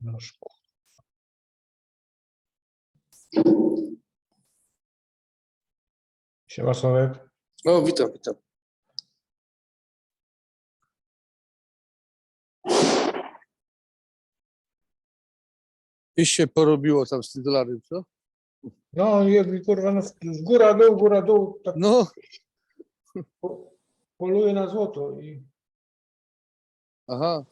Noż. Siema Sławek. No, witam, witam. I się porobiło tam z tym dolarem, co? No i kurwa, no, w góra, dół, góra, dół, tak No, po- poluje na złoto i aha.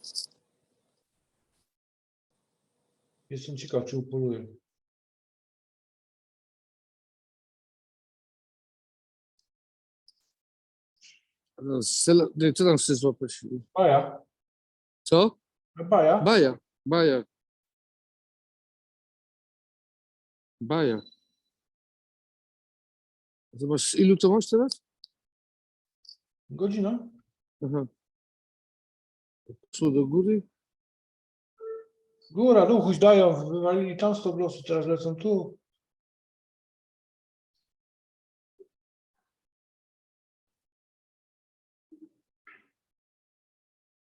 Jestem ciekaw, czy upoluje. No, stel- nie, Co tam chcesz złapać? Baja, Co? baja. Baja, baja. Baja. Zobacz, ilu to masz teraz? Godzina? Aha. Co do góry? Góra, dół, chuś dają, wywalili tam 100 blosów, teraz lecą tu.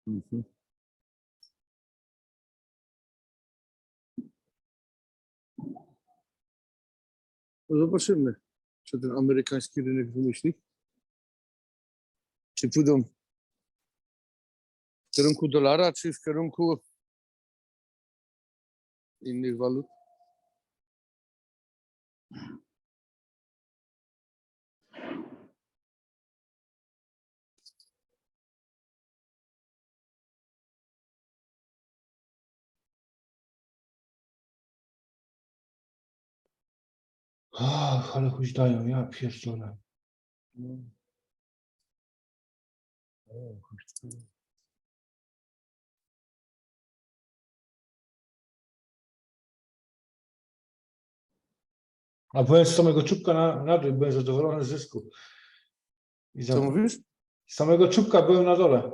Mhm. No zobaczymy, co ten amerykański rynek wymyśli. Czy pójdą w kierunku dolara, czy w kierunku innych walut? Ach, ale chuś dają, ja pierdolę. No. O, kurczę. A byłem z samego czubka na, na dół, byłem zadowolony z zysku. I za, Co mówisz? z samego czubka byłem na dole.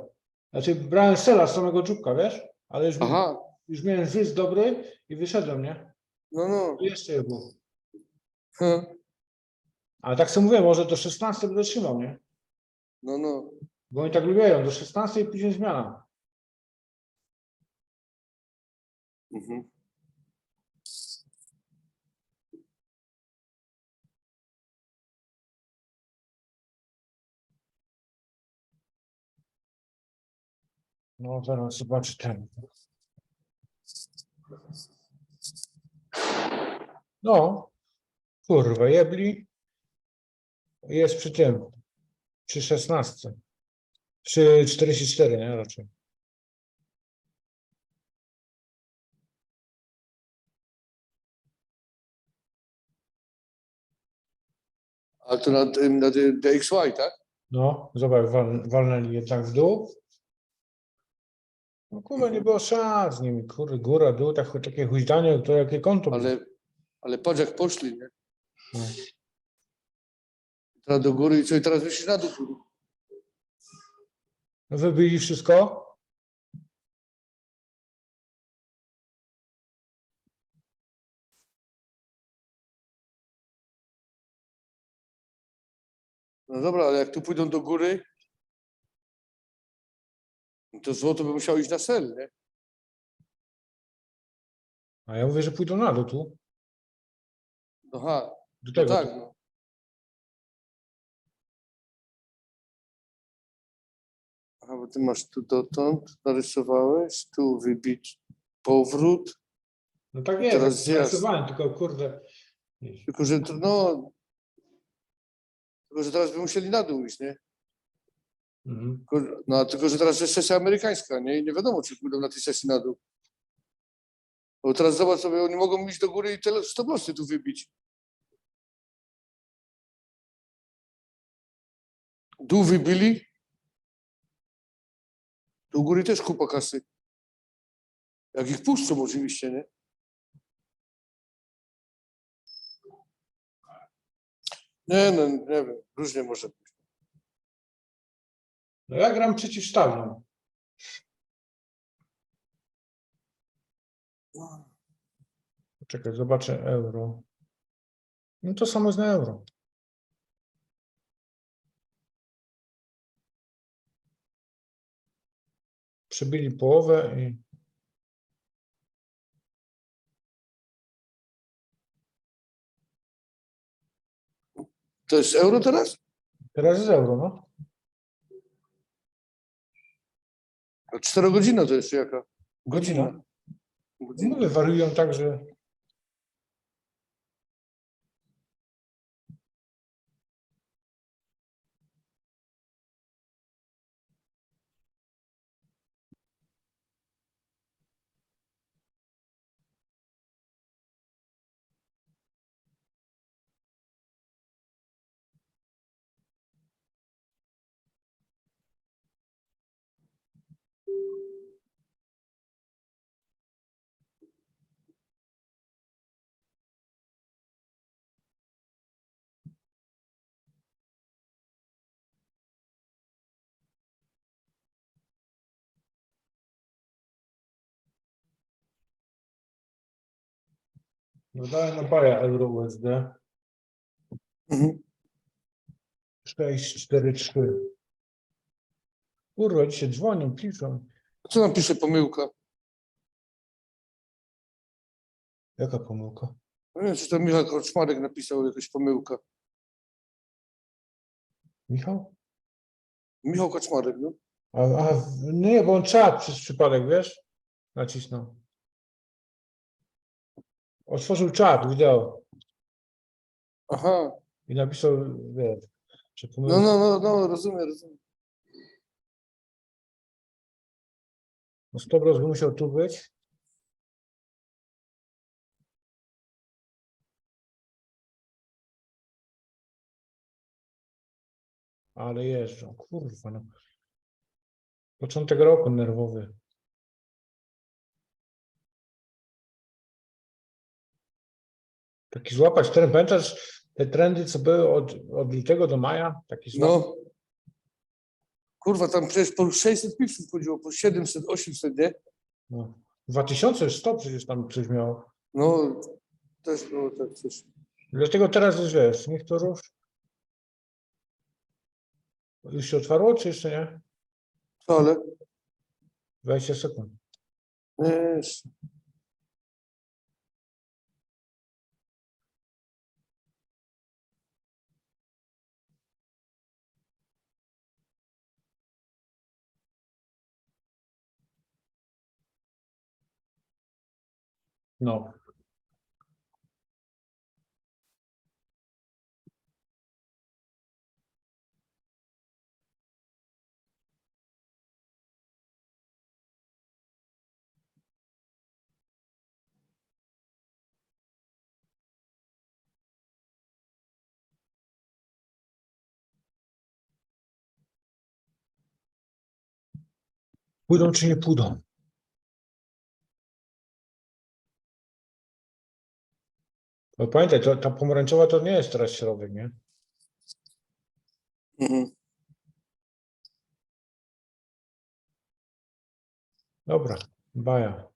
Znaczy brałem sela z samego czubka, wiesz? Ale już, Aha, już miałem zysk dobry i wyszedłem, nie? no, no. Tu jeszcze je było. Ha, Ale tak sobie mówię, może do 16 będę trzymał, nie? No, no. Bo oni tak lubią, do 16 i później zmiana. Mhm. No zaraz zobaczę ten. No, kurwa, jebli. Jest przy tym, przy 16. Przy 44, nie? Raczej. A to na, tym- na tym DXY, tak? No, zobacz, wal, walnęli je tak w dół. No kurwa, nie było szans z nimi, kurde, góra, dół, tak, takie huźdanie, to jakie konto było. Ale, ale patrz jak poszli, nie? No. Teraz do góry i co? I teraz myślisz na dół. No wybili wszystko? No dobra, ale jak tu pójdą do góry, to złoto by musiało iść na sel, nie? A ja mówię, że pójdą na dół tu. Aha, Do no tego. tak, no. Aha, bo ty masz tu dotąd, narysowałeś, tu wybić powrót, No tak jest, Teraz tak zjazd. narysowałem, tylko kurde. tylko że to, no, tylko że teraz by musieli na dół iść, nie? Mhm. No, tylko że teraz jest sesja amerykańska, nie? I nie wiadomo, czy pójdą na tej sesji na dół. Bo teraz zobacz sobie, oni mogą iść do góry i tyle stopnosty tu wybić. Dół wybili. Do góry też kupa kasy. Jak ich puszczą oczywiście, nie? Nie, no nie wiem, różnie może być. No ja gram przeciwsztawną. Czekaj, zobaczę euro. No to samo jest na euro. Przebili połowę i To jest euro teraz? teraz jest euro, no. Czterogodzina to jest jaka? Godzina. Godzina. Mówię, wariują tak, że dodałem na baja euro USD Mhm. 643. Kurwa, dzisiaj dzwonią, piszą. Co nam pisze pomyłka? Jaka pomyłka? Nie wiem, czy to Michał Koczmarek napisał jakaś pomyłka. Michał? Michał Koczmarek, no. A, a nie, bo on czat przez przypadek, wiesz? Nacisnął. Otworzył czat, wideo Aha. i napisał, wiesz, że No, pomyłka. no, no, no, rozumiem, rozumiem. No Stobros by musiał tu być. Ale jeżdżą, kurwa no. Początek roku nerwowy. Taki złapać trend, pamiętasz te trendy, co były od, od lutego do maja? Taki złapać. No. Kurwa, tam przecież po 600 pipsów chodziło, po 700, 800, nie? No. 2000 już 100 przecież tam coś miało. No, też było tak coś. Dlatego teraz jest, wiesz, niech to rusz. Już się otwarło, czy jeszcze nie? No, ale 20 sekund. nie, No. Pójdą czy nie pójdą? Bo pamiętaj, to, ta pomarańczowa to nie jest teraz środek, nie? Mhm. Dobra, baja.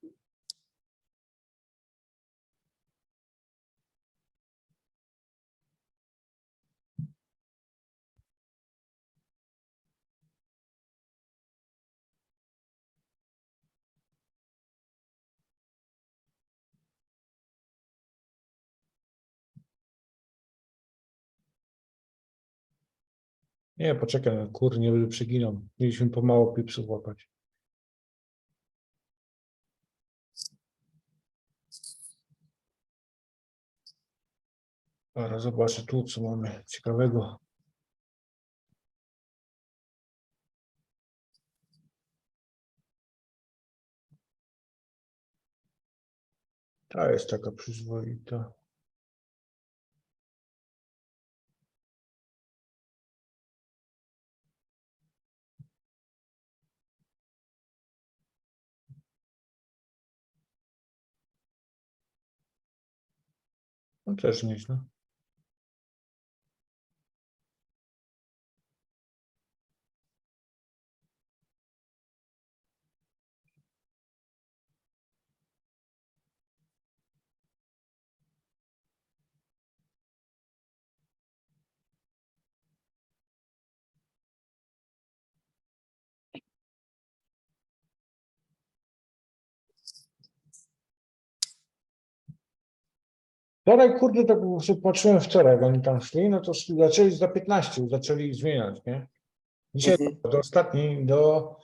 Nie, poczekaj, no, kur, nie będę przeginał. Mieliśmy pomału pipsów łapać. Teraz zobaczę tu, co mamy ciekawego. Ta jest taka przyzwoita. No też nieźle. Wczoraj, kurde, tak patrzyłem wczoraj, jak oni tam szli, no to szli, zaczęli za 15, zaczęli zmieniać, nie? Dzisiaj Mhm. do ostatniej, do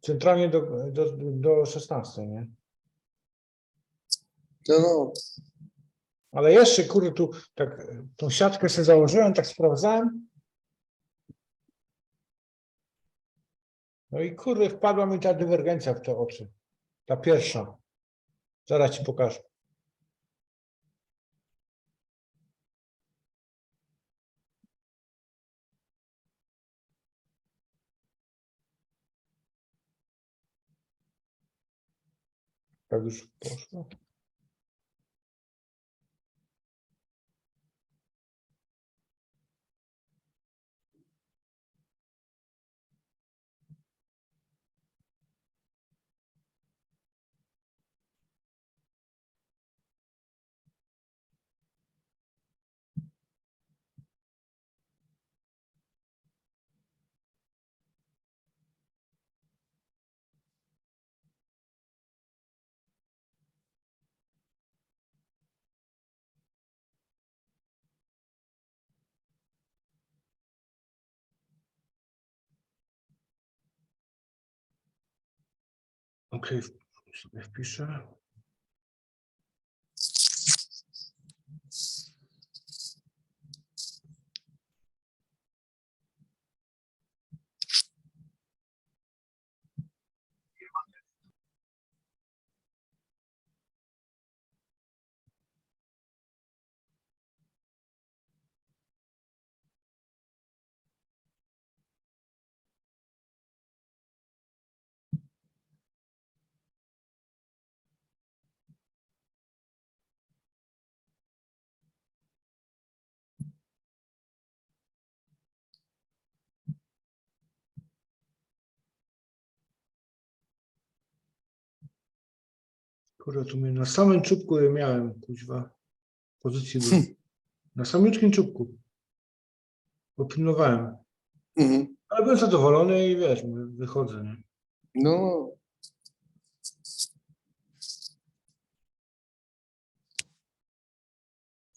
centralnie do, do, do 16, nie? No, no. Ale jeszcze, kurde, tu tak tą siatkę sobie założyłem, tak sprawdzałem. No i kurde, wpadła mi ta dywergencja w te oczy. Ta pierwsza. Zaraz ci pokażę. Tak już Okej, w- sobie wpiszę. Kurde, tu mnie na samym czubku je miałem, kuźwa. Pozycji były. Na samiutkim czubku. Bo pilnowałem. Mhm. Ale byłem zadowolony i wiesz, mówię, wychodzę, nie? No.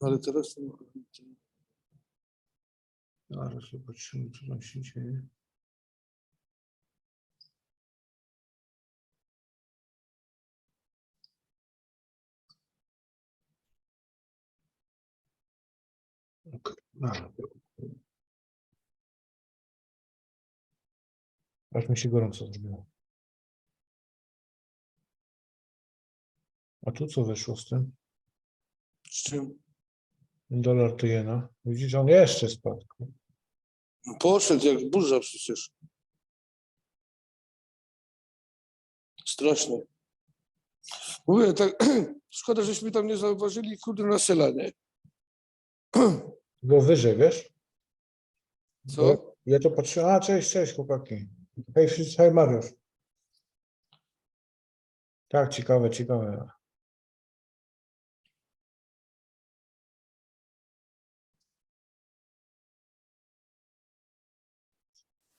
Ale teraz to... Zaraz zobaczymy, co tam się dzieje. Aż mi się gorąco zrobiło. A tu co weszło z tym? Z czym? Dolar to jena. Widzisz, on jeszcze spadł. No Poszedł jak burza przecież. Strasznie. Mówię, tak, szkoda, żeśmy tam nie zauważyli, kurde, na selanie. Było wyżej, wiesz? Co? Ja to patrzyłem, a cześć, cześć chłopaki. Hej, wszyscy, hej Mariusz. Tak, ciekawe, ciekawe.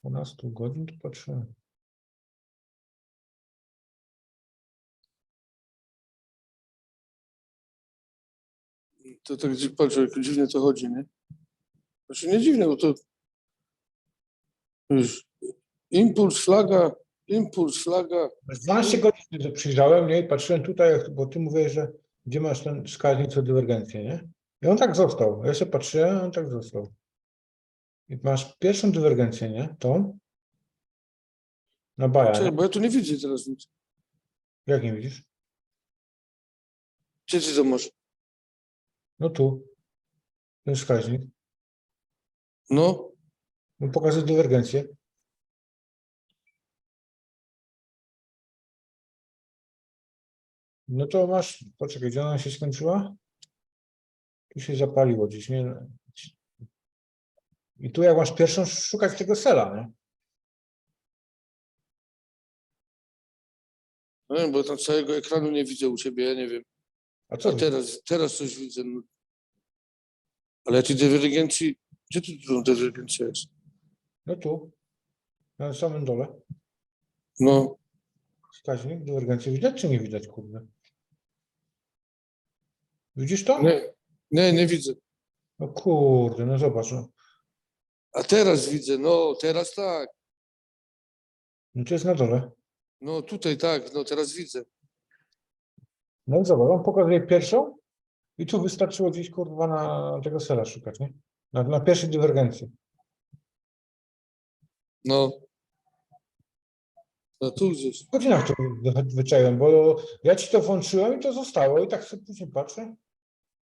Dwunastu godzin to patrzyłem. To tak patrz, jak dziwnie to chodzi, nie? Znaczy nie dziwne, bo to impuls, flaga, impuls, flaga. 12 godzin to przyjrzałem, nie? I patrzyłem tutaj, bo ty mówisz, że gdzie masz ten wskaźnik co dywergencję, nie? I on tak został. Ja się patrzyłem, on tak został. I masz pierwszą dywergencję, nie? Tą. Na baja, Czekaj, nie? bo ja tu nie widzę teraz nic. Jak nie widzisz? Gdzie ty to masz? No tu. Ten wskaźnik. No, No pokazuje dywergencję. No to masz, poczekaj, gdzie ona się skończyła? Tu się zapaliło gdzieś, nie? I tu jak masz pierwszą, szukać tego sela, nie? no bo tam całego ekranu nie widzę u ciebie, ja nie wiem. A co? A teraz, teraz coś widzę. No. Ale ci dywergencji, gdzie tu dywergencja jest? No tu. Na samym dole. No, Wskaźnik, dywergencję widać czy nie widać, kurde? Widzisz to? Nie, nie, nie widzę. No kurde, no zobacz. No. A teraz widzę, no teraz tak. no to jest na dole. No tutaj tak, no teraz widzę. No i zobacz, on pokazuje pierwszą i tu wystarczyło gdzieś kurwa na tego sela szukać, nie? Na, na pierwszej dywergencji. No. No tu gdzieś. W godzinach to wy- wyczaiłem, bo ja ci to włączyłem i to zostało i tak sobie później patrzę.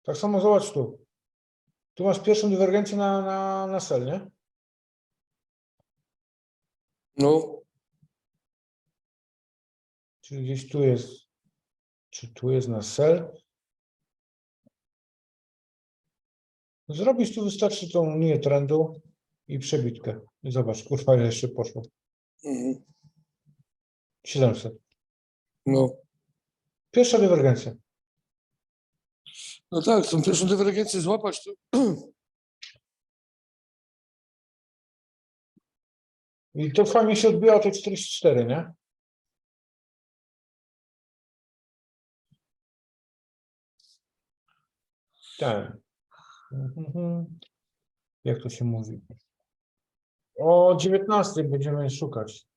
Tak samo zobacz tu. Tu masz pierwszą dywergencję na, na, na sel, nie? No, Czyli gdzieś tu jest, czy tu jest na sel. Zrobić tu wystarczy tą linię trendu i przebitkę. I zobacz, kurwa, ile jeszcze poszło. mhm. 700. no. Pierwsza dywergencja. No tak, tą pierwszą dywergencję złapać tu. I to fajnie się odbiła o te 44, nie? Tak. Mhm. Jak to się mówi? O 19 będziemy szukać.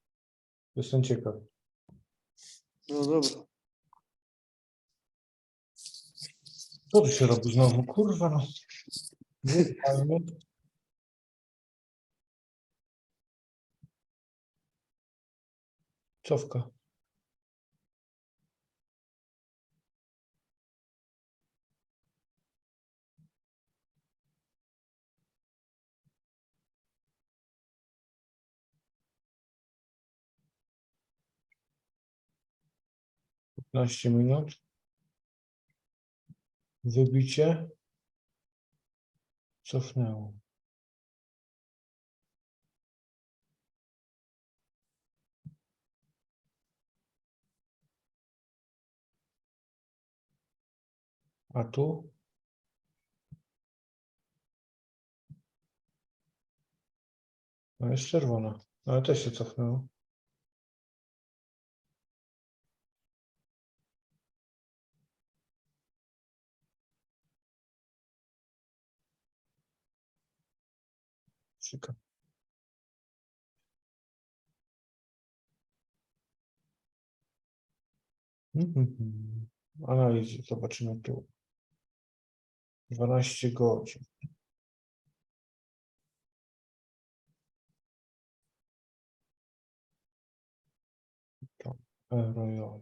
Jestem ciekaw. No dobra. Co tu się robi znowu? Kurwa no. Cofka. Piętnaście minut. Wybicie. Cofnęło. A tu? No jest czerwona, ale też się cofnęło. Ciekawe. Mhm. Analizy, zobaczymy tu. 12 godzin. Eurojol.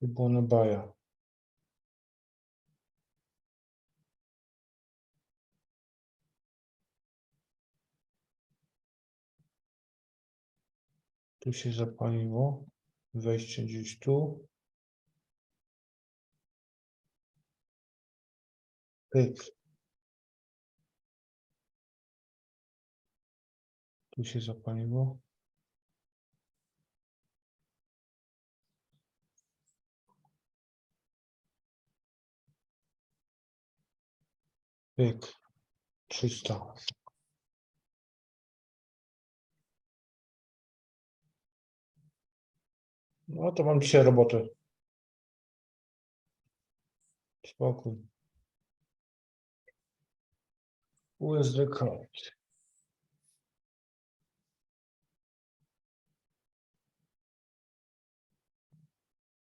I Tu się zapaliło. Wejście gdzieś tu. Pyk. Tu się zapaliło. Pyk. 300. No to mam dzisiaj robotę. Spokój. USD code.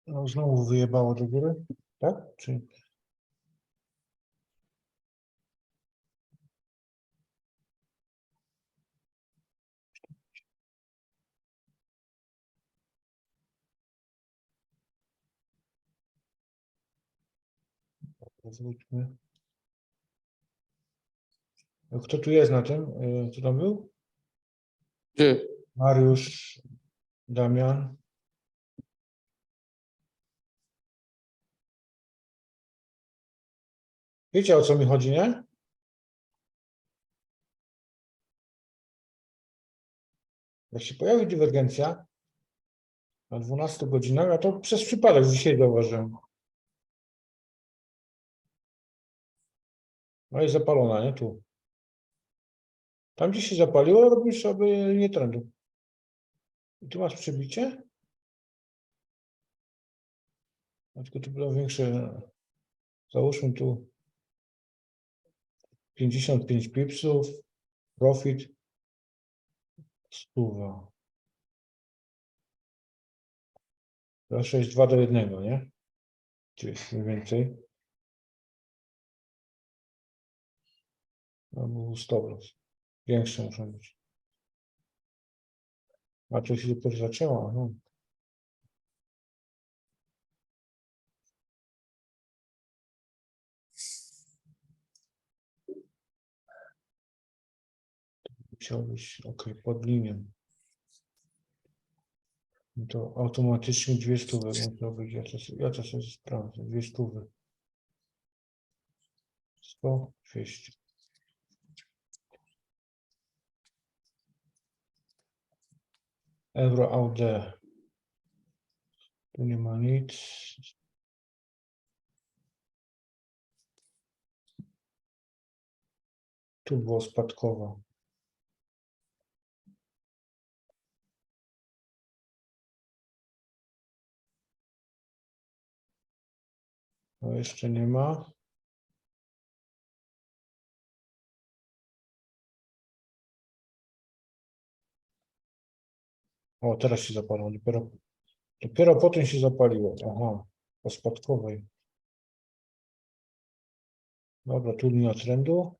No znowu wyjebało do góry, tak? Czy... Zwróćmy. Kto tu jest na tym? Y, Kto tam był? Gdzie? Mariusz, Damian. Wiecie o co mi chodzi, nie? Jak się pojawi dywergencja na 12 godzinach, a to przez przypadek dzisiaj zauważyłem. No i zapalona, nie? Tu. Tam gdzie się zapaliło, robisz sobie linię trendu. I tu masz przebicie. No, Tylko to było większe. Załóżmy tu 55 pipsów, profit stuwa. Zawsze jest 2 do 1, nie? Czyli mniej więcej. Albo 100 plus. Większe muszą być. A to się dopiero zaczęło. No. Musiał być ok, pod linią. No to automatycznie dwie stówy musiał być. Ja to, ja to sobie sprawdzę. Dwie stówy. 100, 200. Euro AUD. Tu nie ma nic. Tu było spadkowo. No jeszcze nie ma. O, teraz się zapaliło. Dopiero, dopiero potem się zapaliło. Aha, po spadkowej. Dobra, tu linia trendu.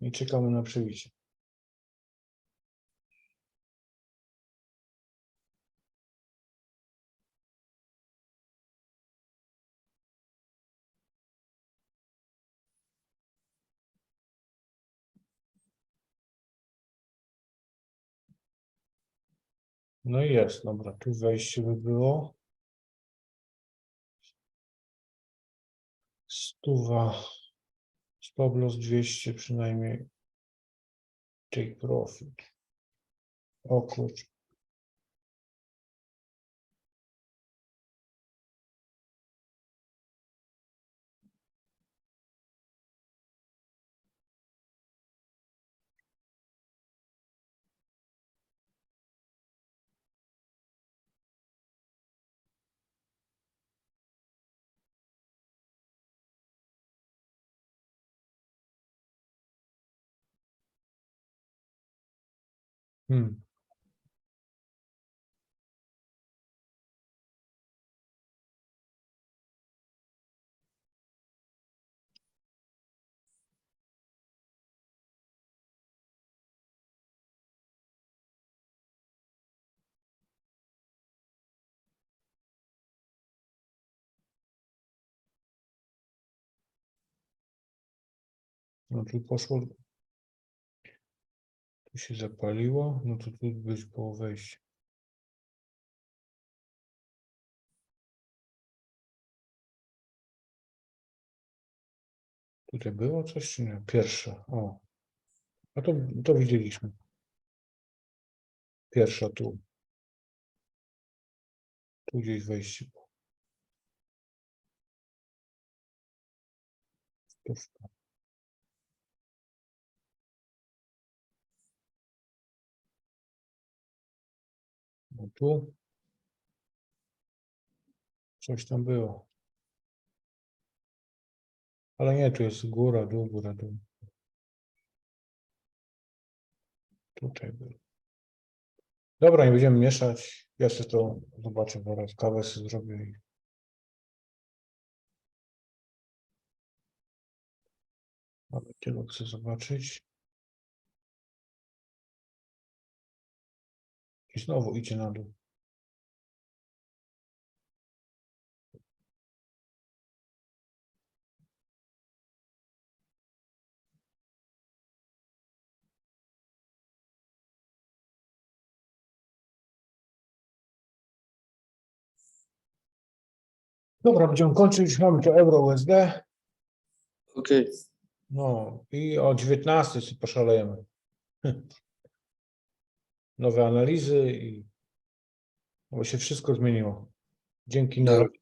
I czekamy na przebicie. No i jest, dobra, tu wejście by było. Stuwa, stop loss 200 przynajmniej. Take profit. O Hmm. No tu poszło. Tu się zapaliło, no to tu być było wejście. Tutaj było coś czy nie? Pierwsze. O. A to, to widzieliśmy. Pierwsza tu. Tu gdzieś wejście. było. Tu. Coś tam było. Ale nie, tu jest góra, dół, góra, dół. Tutaj było. Dobra, nie będziemy mieszać. Ja sobie to zobaczę zaraz. Kawę sobie zrobię Ale tylko chcę zobaczyć. I znowu idzie na dół. Dobra, będziemy kończyć. Mamy to euro USD. Okej. No i o 19 sobie poszalejemy. Nowe analizy i bo się wszystko zmieniło. Dzięki. Nelowi